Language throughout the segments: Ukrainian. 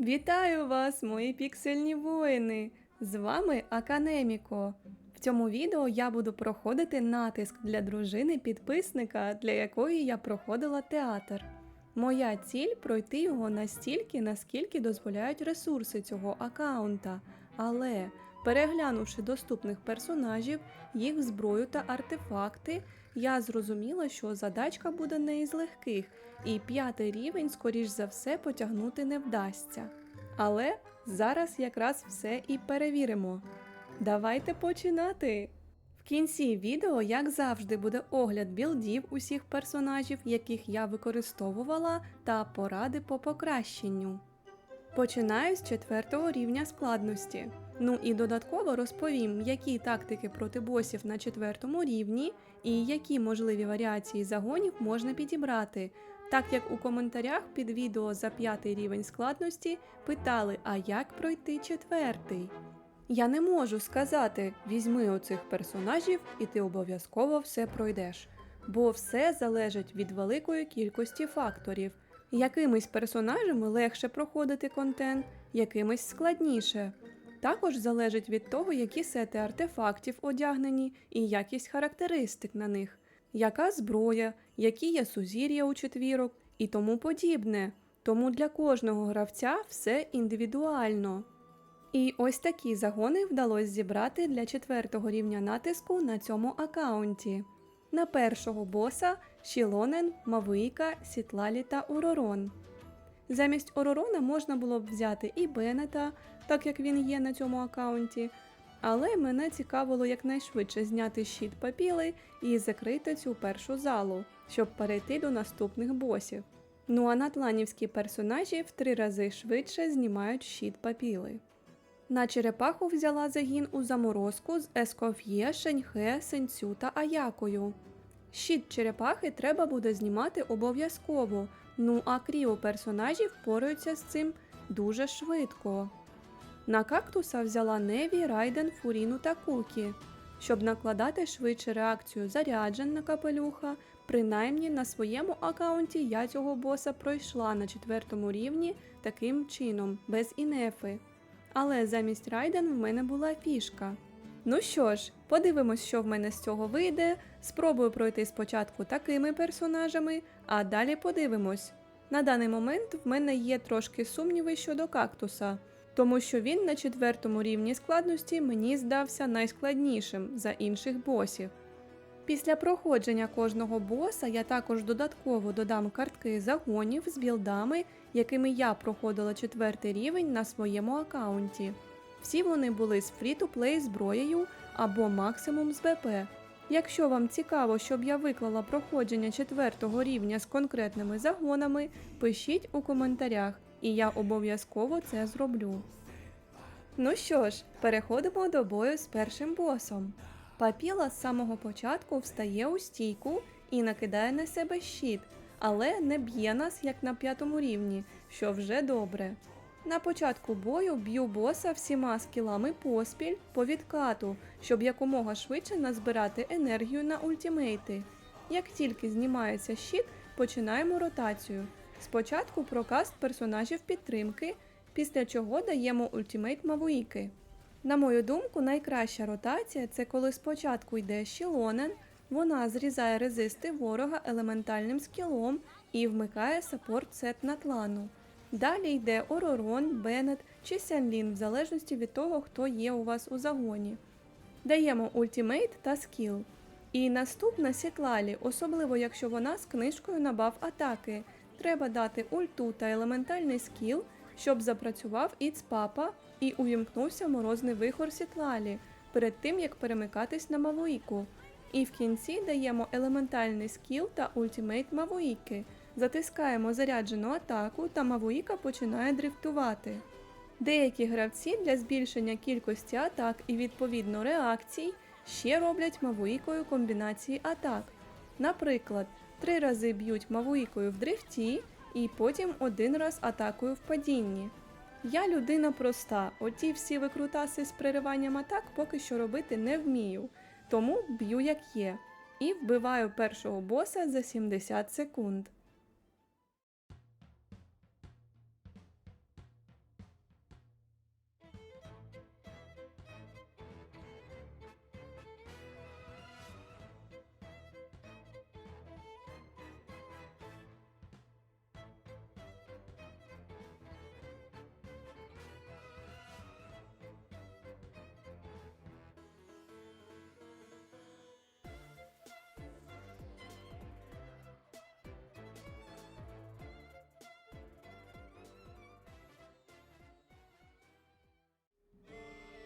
Вітаю вас, мої піксельні воїни! З вами Аканеміко. В цьому відео я буду проходити натиск для дружини підписника, для якої я проходила театр. Моя ціль пройти його настільки, наскільки дозволяють ресурси цього аккаунта. Але, переглянувши доступних персонажів, їх зброю та артефакти, я зрозуміла, що задачка буде не із легких, і п'ятий рівень, скоріш за все, потягнути не вдасться. Але зараз якраз все і перевіримо. Давайте починати! В кінці відео, як завжди, буде огляд білдів усіх персонажів, яких я використовувала, та поради по покращенню. Починаю з четвертого рівня складності. Ну і додатково розповім, які тактики проти босів на четвертому рівні і які можливі варіації загонів можна підібрати, так як у коментарях під відео за п'ятий рівень складності питали, а як пройти четвертий. Я не можу сказати, візьми оцих персонажів і ти обов'язково все пройдеш, бо все залежить від великої кількості факторів. Якимись персонажами легше проходити контент, якимись складніше. Також залежить від того, які сети артефактів одягнені і якість характеристик на них, яка зброя, які є сузір'я у четвірок і тому подібне. Тому для кожного гравця все індивідуально. І ось такі загони вдалося зібрати для четвертого рівня натиску на цьому аккаунті. На першого боса Шілонен, Мавика, Сітлалі та Уророн. Замість Оророна можна було б взяти і Бенета, так як він є на цьому аккаунті, але мене цікавило якнайшвидше зняти щит папіли і закрити цю першу залу, щоб перейти до наступних босів. Ну а натланівські персонажі в три рази швидше знімають щит папіли. На черепаху взяла загін у заморозку з Ескоф'є, Шеньхе, Сенцю та Аякою. Щит черепахи треба буде знімати обов'язково, ну а кріо персонажі впораються з цим дуже швидко. На кактуса взяла Неві, Райден, Фуріну та Кукі, щоб накладати швидше реакцію заряджен на капелюха. Принаймні на своєму аккаунті я цього боса пройшла на четвертому рівні таким чином, без інефи. Але замість Райден в мене була фішка. Ну що ж, подивимось, що в мене з цього вийде. Спробую пройти спочатку такими персонажами, а далі подивимось. На даний момент в мене є трошки сумніви щодо кактуса, тому що він на четвертому рівні складності мені здався найскладнішим за інших босів. Після проходження кожного боса я також додатково додам картки загонів з білдами, якими я проходила четвертий рівень на своєму аккаунті. Всі вони були з фрі-то-плей зброєю або максимум з ВП. Якщо вам цікаво, щоб я виклала проходження четвертого рівня з конкретними загонами, пишіть у коментарях, і я обов'язково це зроблю. Ну що ж, переходимо до бою з першим босом. Папіла з самого початку встає у стійку і накидає на себе щит, але не б'є нас як на п'ятому рівні, що вже добре. На початку бою б'ю боса всіма скілами поспіль по відкату, щоб якомога швидше назбирати енергію на ультімейти. Як тільки знімається щит, починаємо ротацію. Спочатку прокаст персонажів підтримки, після чого даємо ультімейт Мавуїки. На мою думку, найкраща ротація це коли спочатку йде Шілонен, вона зрізає резисти ворога елементальним скілом і вмикає саппорт сет на тлану. Далі йде Оророн, Беннет чи Сянлін, в залежності від того, хто є у вас у загоні. Даємо ультімейт та скіл. І наступна Сітлалі, особливо якщо вона з книжкою на баф атаки. Треба дати ульту та елементальний скіл, щоб запрацював Іц Папа і увімкнувся морозний вихор Сітлалі перед тим як перемикатись на Мавуїку. І в кінці даємо елементальний скіл та ультімейт Мавуїки. Затискаємо заряджену атаку та Мавуїка починає дрифтувати. Деякі гравці для збільшення кількості атак і відповідно реакцій ще роблять Мавуїкою комбінації атак. Наприклад, три рази б'ють Мавуїкою в дрифті і потім один раз атакою в падінні. Я людина проста, оті всі викрутаси з перериванням атак поки що робити не вмію, тому б'ю як є. І вбиваю першого боса за 70 секунд.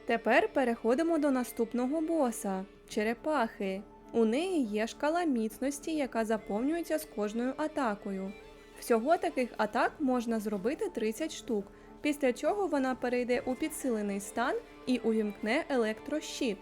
Тепер переходимо до наступного боса черепахи. У неї є шкала міцності, яка заповнюється з кожною атакою. Всього таких атак можна зробити 30 штук, після чого вона перейде у підсилений стан і увімкне електрощит.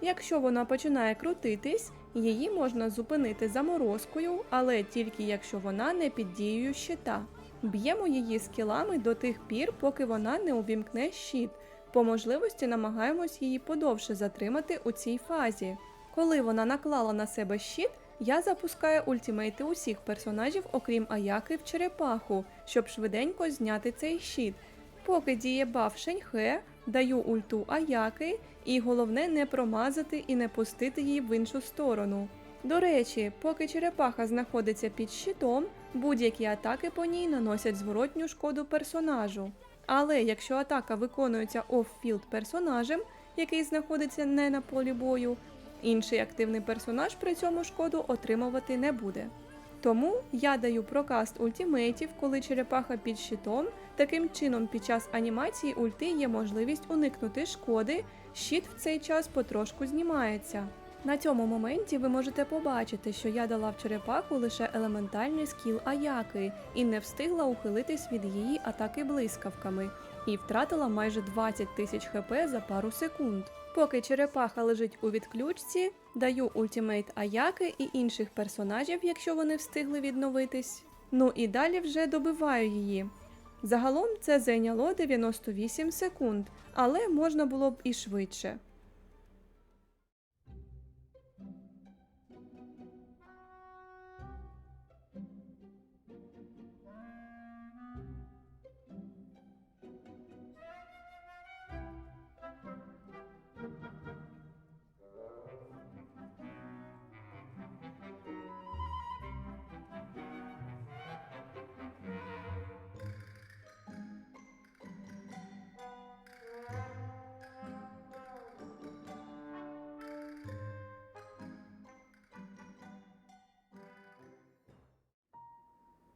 Якщо вона починає крутитись, її можна зупинити заморозкою, але тільки якщо вона не під дією щита. Б'ємо її скілами до тих пір, поки вона не увімкне щит. По можливості намагаємось її подовше затримати у цій фазі. Коли вона наклала на себе щит, я запускаю ультимейти усіх персонажів, окрім Аяки в черепаху, щоб швиденько зняти цей щит. Поки діє баф Шеньхе, даю ульту Аяки, і головне не промазати і не пустити її в іншу сторону. До речі, поки черепаха знаходиться під щитом, будь-які атаки по ній наносять зворотню шкоду персонажу. Але якщо атака виконується оффілд персонажем, який знаходиться не на полі бою, інший активний персонаж при цьому шкоду отримувати не буде. Тому я даю прокаст ультимейтів, коли черепаха під щитом. Таким чином, під час анімації ульти є можливість уникнути шкоди, щит в цей час потрошку знімається. На цьому моменті ви можете побачити, що я дала в черепаху лише елементальний скіл Аяки і не встигла ухилитись від її атаки блискавками, і втратила майже 20 тисяч хп за пару секунд. Поки черепаха лежить у відключці, даю ультимейт Аяки і інших персонажів, якщо вони встигли відновитись. Ну і далі вже добиваю її. Загалом це зайняло 98 секунд, але можна було б і швидше.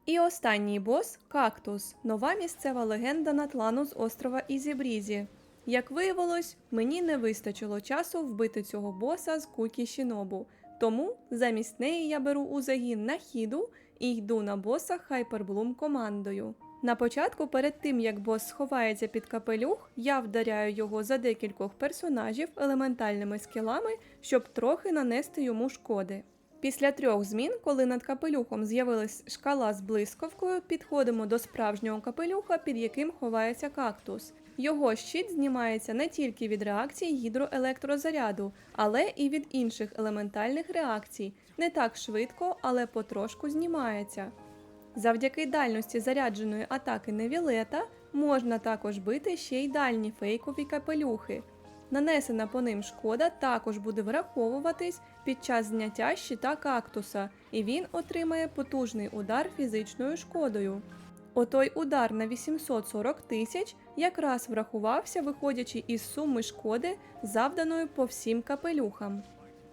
І останній бос кактус, нова місцева легенда Натлану з острова Ізібрізі. Як виявилось, мені не вистачило часу вбити цього боса з Кукі Шінобу, тому замість неї я беру у загін на хіду і йду на боса Хайперблум командою. На початку, перед тим як бос сховається під капелюх, я вдаряю його за декількох персонажів елементальними скілами, щоб трохи нанести йому шкоди. Після трьох змін, коли над капелюхом з'явилась шкала з блискавкою, підходимо до справжнього капелюха, під яким ховається кактус. Його щит знімається не тільки від реакцій гідроелектрозаряду, але і від інших елементальних реакцій. Не так швидко, але потрошку знімається. Завдяки дальності зарядженої атаки Невілета можна також бити ще й дальні фейкові капелюхи. Нанесена по ним шкода також буде враховуватись під час зняття щита кактуса, і він отримає потужний удар фізичною шкодою. Отой удар на 840 тисяч якраз врахувався, виходячи із суми шкоди, завданої по всім капелюхам.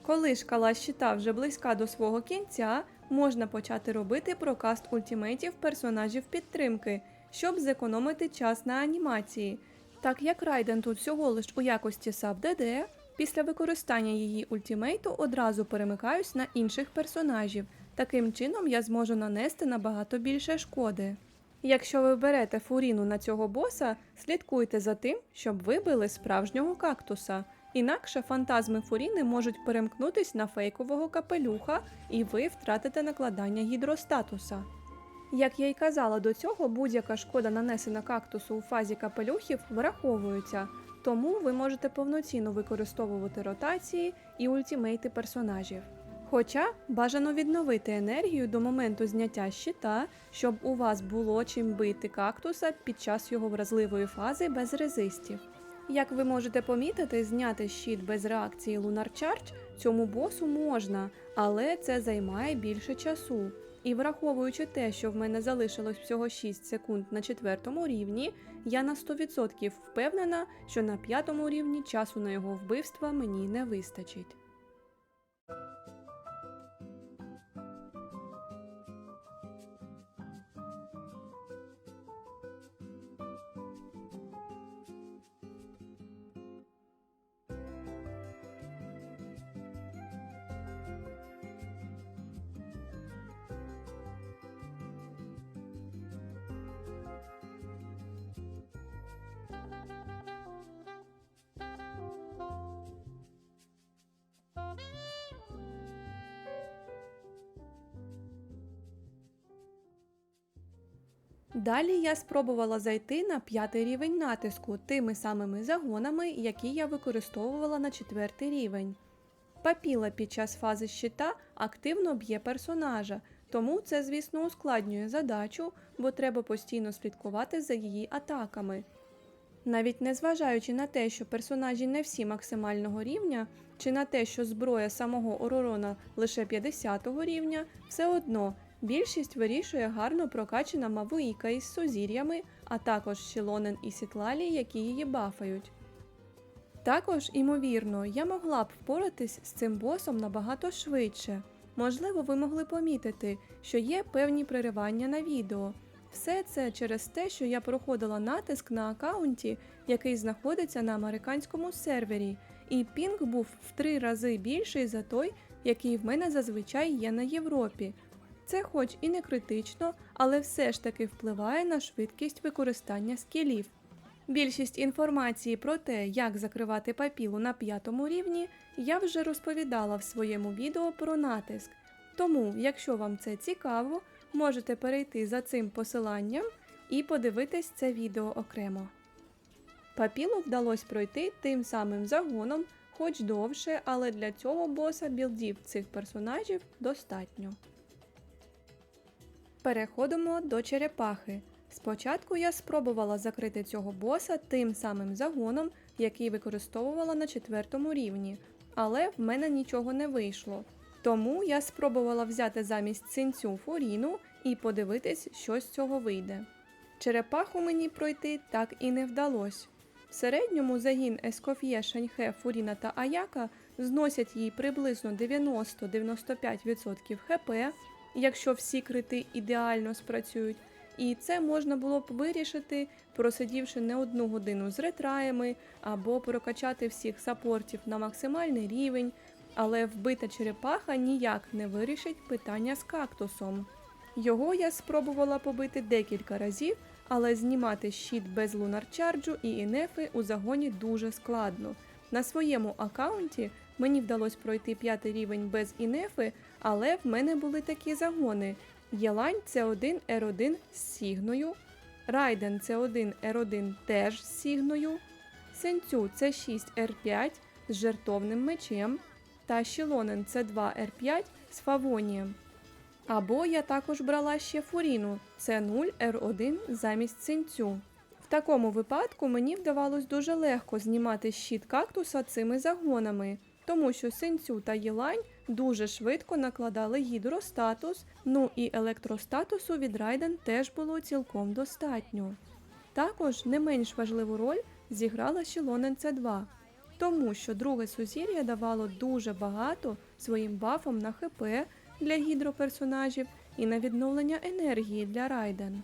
Коли шкала щита вже близька до свого кінця, можна почати робити прокаст ультимейтів персонажів підтримки, щоб зекономити час на анімації. Так як Райден тут всього лиш у якості саб ДД, після використання її ультимейту одразу перемикаюсь на інших персонажів. Таким чином я зможу нанести набагато більше шкоди. Якщо ви берете фуріну на цього боса, слідкуйте за тим, щоб ви били справжнього кактуса. Інакше фантазми фуріни можуть перемкнутись на фейкового капелюха, і ви втратите накладання гідростатуса. Як я й казала до цього, будь-яка шкода нанесена кактусу у фазі капелюхів враховується, тому ви можете повноцінно використовувати ротації і ультимейти персонажів. Хоча бажано відновити енергію до моменту зняття щита, щоб у вас було чим бити кактуса під час його вразливої фази без резистів. Як ви можете помітити, зняти щит без реакції Lunar Charge цьому босу можна, але це займає більше часу. І враховуючи те, що в мене залишилось всього 6 секунд на четвертому рівні, я на 100% впевнена, що на п'ятому рівні часу на його вбивство мені не вистачить. Далі я спробувала зайти на п'ятий рівень натиску тими самими загонами, які я використовувала на четвертий рівень. Папіла під час фази щита активно б'є персонажа, тому це, звісно, ускладнює задачу, бо треба постійно слідкувати за її атаками. Навіть незважаючи на те, що персонажі не всі максимального рівня, чи на те, що зброя самого Оророна лише 50 го рівня, все одно більшість вирішує гарно прокачана Мавуїка із сузір'ями, а також Шілонен і Сітлалі, які її бафають. Також, імовірно, я могла б впоратись з цим босом набагато швидше. Можливо, ви могли помітити, що є певні переривання на відео. Все це через те, що я проходила натиск на аккаунті, який знаходиться на американському сервері, і пінг був в три рази більший за той, який в мене зазвичай є на Європі. Це хоч і не критично, але все ж таки впливає на швидкість використання скілів. Більшість інформації про те, як закривати папілу на п'ятому рівні, я вже розповідала в своєму відео про натиск. Тому, якщо вам це цікаво, можете перейти за цим посиланням і подивитись це відео окремо. Папілу вдалося пройти тим самим загоном, хоч довше, але для цього боса білдів цих персонажів достатньо. Переходимо до черепахи. Спочатку я спробувала закрити цього боса тим самим загоном, який використовувала на четвертому рівні, але в мене нічого не вийшло. Тому я спробувала взяти замість цинцю фуріну і подивитись, що з цього вийде. Черепаху мені пройти так і не вдалося. В середньому загін Ескоф'є, Шаньхе, Фуріна та Аяка зносять їй приблизно 90-95% хп, якщо всі крити ідеально спрацюють. І це можна було б вирішити, просидівши не одну годину з ретраями або прокачати всіх сапортів на максимальний рівень, але вбита черепаха ніяк не вирішить питання з кактусом. Його я спробувала побити декілька разів, але знімати щит без лунарчарджу і інефи у загоні дуже складно. На своєму аккаунті мені вдалося пройти п'ятий рівень без інефи, але в мене були такі загони. Єлань це 1 R1 з Сігною, Райден це 1 R1 теж з Сігною, Сенцю це 6 R5 з жертовним мечем, та Шілонен це 2 R5 з Фавонієм. Або я також брала ще Фуріну, це 0 R1 замість Сенцю. В такому випадку мені вдавалось дуже легко знімати щит кактуса цими загонами, тому що Сенцю та Єлань дуже швидко накладали гідростатус, ну і електростатусу від Райден теж було цілком достатньо. Також не менш важливу роль зіграла Шілонен С2, тому що друге сузір'я давало дуже багато своїм бафом на ХП для гідроперсонажів і на відновлення енергії для Райден.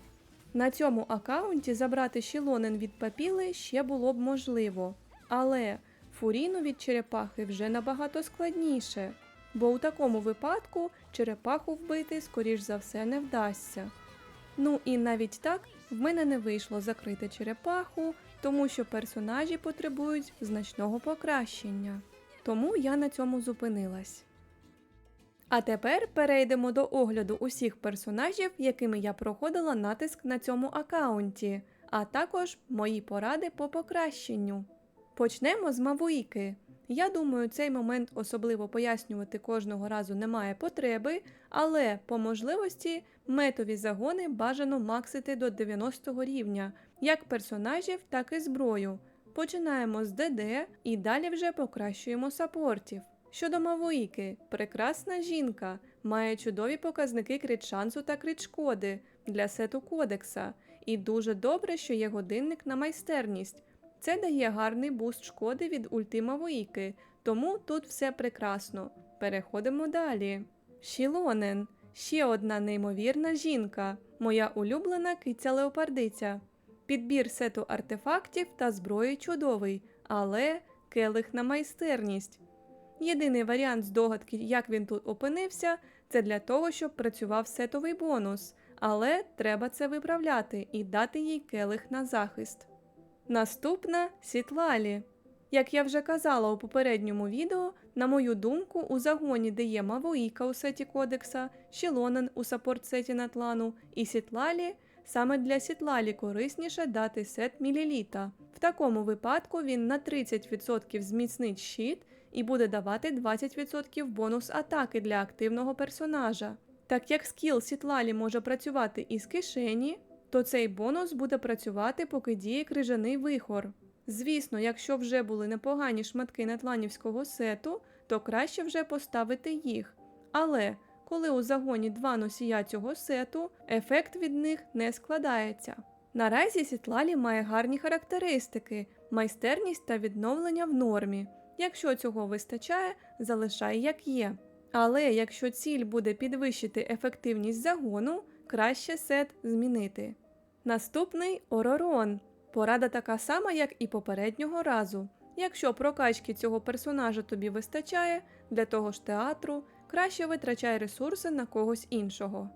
На цьому аккаунті забрати Шілонен від папіли ще було б можливо, але фуріну від черепахи вже набагато складніше, бо у такому випадку черепаху вбити, скоріш за все, не вдасться. Ну і навіть так в мене не вийшло закрити черепаху, тому що персонажі потребують значного покращення. Тому я на цьому зупинилась. А тепер перейдемо до огляду усіх персонажів, якими я проходила натиск на цьому аккаунті, а також мої поради по покращенню. Почнемо з Мавуїки. Я думаю, цей момент особливо пояснювати кожного разу немає потреби, але по можливості метові загони бажано максити до 90 рівня, як персонажів, так і зброю. Починаємо з ДД і далі вже покращуємо сапортів. Щодо Мавуїки, прекрасна жінка, має чудові показники крит-шансу та крит-шкоди для сету кодекса, і дуже добре, що є годинник на майстерність. Це дає гарний буст шкоди від ульти Мавуїки, тому тут все прекрасно. Переходимо далі. Шілонен ще одна неймовірна жінка, моя улюблена киця леопардиця. Підбір сету артефактів та зброї чудовий, але келих на майстерність. Єдиний варіант здогадки, як він тут опинився, це для того, щоб працював сетовий бонус, але треба це виправляти і дати їй келих на захист. Наступна Сітлалі. Як я вже казала у попередньому відео, на мою думку, у загоні, де є Мавуїка у сеті Кодекса, Шілонен у саппорт сеті Натлану і Сітлалі, саме для Сітлалі корисніше дати сет Міліліта. В такому випадку він на 30% зміцнить щит і буде давати 20% бонус атаки для активного персонажа. Так як скіл Сітлалі може працювати із кишені, то цей бонус буде працювати, поки діє крижаний вихор. Звісно, якщо вже були непогані шматки нетланівського сету, то краще вже поставити їх. Але коли у загоні два носія цього сету, ефект від них не складається. Наразі Сітлалі має гарні характеристики, майстерність та відновлення в нормі. Якщо цього вистачає, залишай як є. Але якщо ціль буде підвищити ефективність загону, краще сет змінити. Наступний Оророн. Порада така сама, як і попереднього разу. Якщо прокачки цього персонажа тобі вистачає, для того ж театру краще витрачай ресурси на когось іншого.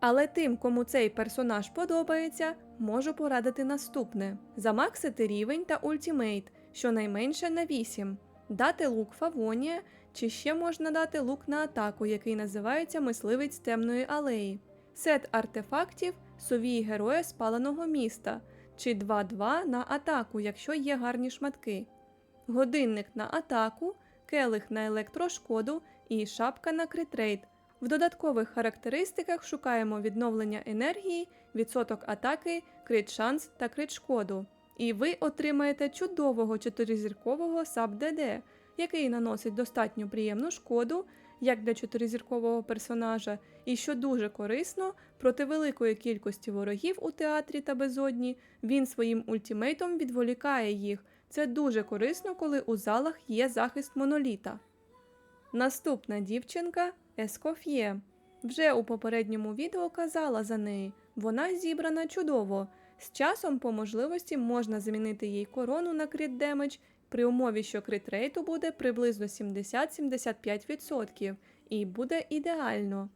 Але тим, кому цей персонаж подобається, можу порадити наступне: замаксити рівень та ультімейт, щонайменше на 8, дати лук Фавонія, чи ще можна дати лук на атаку, який називається Мисливець темної алеї, сет артефактів, совій героя спаленого міста, чи 2-2 на атаку, якщо є гарні шматки, годинник на атаку, келих на електрошкоду і шапка на критрейт. В додаткових характеристиках шукаємо відновлення енергії, відсоток атаки, крит шанс та крит шкоду. І ви отримаєте чудового чотиризіркового саб ДД, який наносить достатньо приємну шкоду, як для чотиризіркового персонажа, і що дуже корисно, проти великої кількості ворогів у театрі та безодні він своїм ультимейтом відволікає їх. Це дуже корисно, коли у залах є захист моноліта. Наступна дівчинка Ескоф'є. Вже у попередньому відео казала за неї. Вона зібрана чудово. З часом, по можливості, можна замінити їй корону на крит демедж при умові, що крит рейту буде приблизно 70-75% і буде ідеально.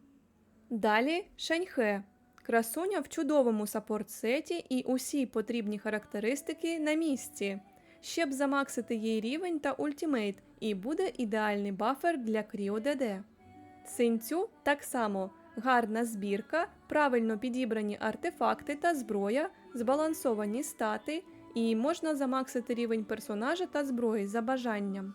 Далі Шеньхе. Красуня в чудовому саппорт-сеті і усі потрібні характеристики на місці. Ще б замаксити їй рівень та ультімейт, і буде ідеальний бафер для Кріо ДД. Синцю так само гарна збірка, правильно підібрані артефакти та зброя, збалансовані стати, і можна замаксити рівень персонажа та зброї за бажанням.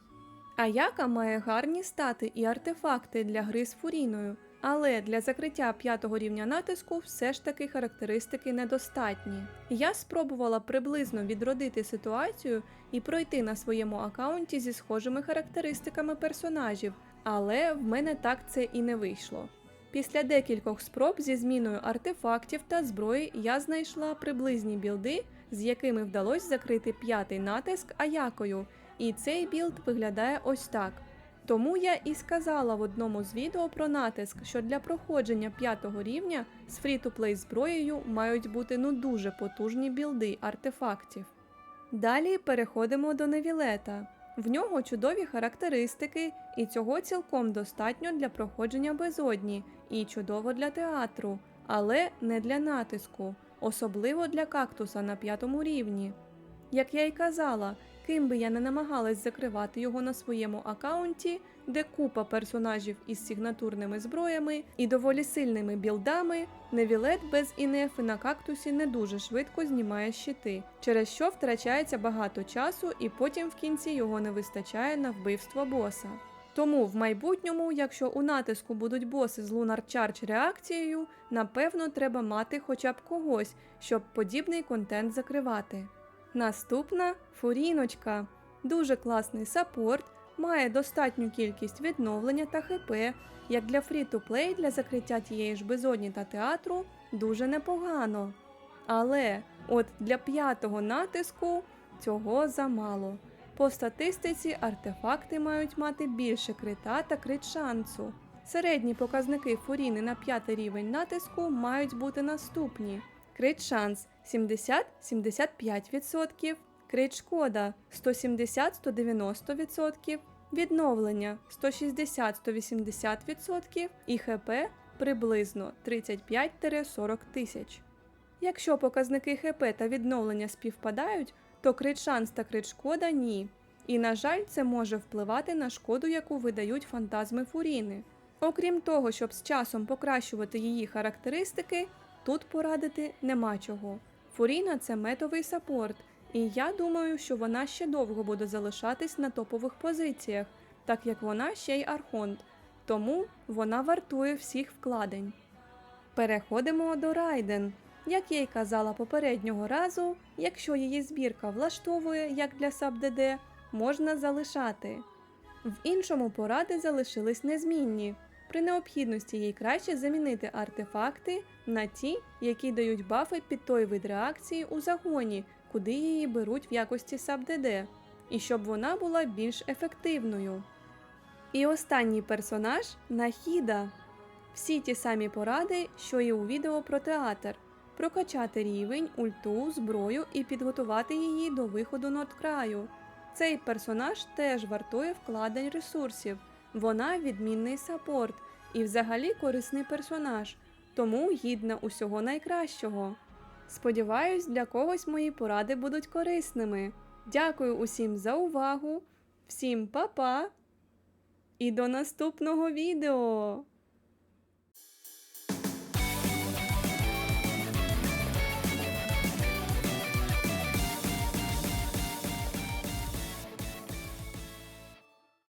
Аяка має гарні стати і артефакти для гри з фуріною, але для закриття п'ятого рівня натиску все ж таки характеристики недостатні. Я спробувала приблизно відродити ситуацію і пройти на своєму аккаунті зі схожими характеристиками персонажів, але в мене так це і не вийшло. Після декількох спроб зі зміною артефактів та зброї я знайшла приблизні білди, з якими вдалося закрити п'ятий натиск аякою, і цей білд виглядає ось так. Тому я і сказала в одному з відео про натиск, що для проходження п'ятого рівня з фрі-то-плей зброєю мають бути ну дуже потужні білди артефактів. Далі переходимо до Невілета. В нього чудові характеристики, і цього цілком достатньо для проходження безодні і чудово для театру, але не для натиску, особливо для кактуса на п'ятому рівні. Як я й казала, ким би я не намагалась закривати його на своєму аккаунті, де купа персонажів із сигнатурними зброями і доволі сильними білдами, Невілет без інефи на кактусі не дуже швидко знімає щити, через що втрачається багато часу, і потім в кінці його не вистачає на вбивство боса. Тому в майбутньому, якщо у натиску будуть боси з Lunar Charge реакцією, напевно, треба мати хоча б когось, щоб подібний контент закривати. Наступна фуріночка. Дуже класний саппорт, має достатню кількість відновлення та ХП, як для фрі-то-плей для закриття тієї ж безодні та театру дуже непогано. Але от для п'ятого натиску цього замало. По статистиці артефакти мають мати більше крита та крит шансу. Середні показники фуріни на п'ятий рівень натиску мають бути наступні: крит шанс 70-75%, крит шкода 170-190%, відновлення 160-180% і ХП приблизно 35-40 тисяч. Якщо показники ХП та відновлення співпадають, то крит шанс та крит шкода ні. І, на жаль, це може впливати на шкоду, яку видають фантазми фуріни. Окрім того, щоб з часом покращувати її характеристики, Тут порадити нема чого. Фуріна це метовий саппорт, і я думаю, що вона ще довго буде залишатись на топових позиціях, так як вона ще й архонт, тому вона вартує всіх вкладень. Переходимо до Райден. Як я й казала попереднього разу, якщо її збірка влаштовує як для SubDD, можна залишати. В іншому поради залишились незмінні. При необхідності їй краще замінити артефакти на ті, які дають бафи під той вид реакції у загоні, куди її беруть в якості SubDD, і щоб вона була більш ефективною. І останній персонаж Нахіда. Всі ті самі поради, що і у відео про театр. Прокачати рівень, ульту, зброю і підготувати її до виходу ноткраю. Цей персонаж теж вартує вкладень ресурсів. Вона відмінний сапорт і взагалі корисний персонаж, тому гідна усього найкращого. Сподіваюсь, для когось мої поради будуть корисними. Дякую усім за увагу, всім па-па і до наступного відео!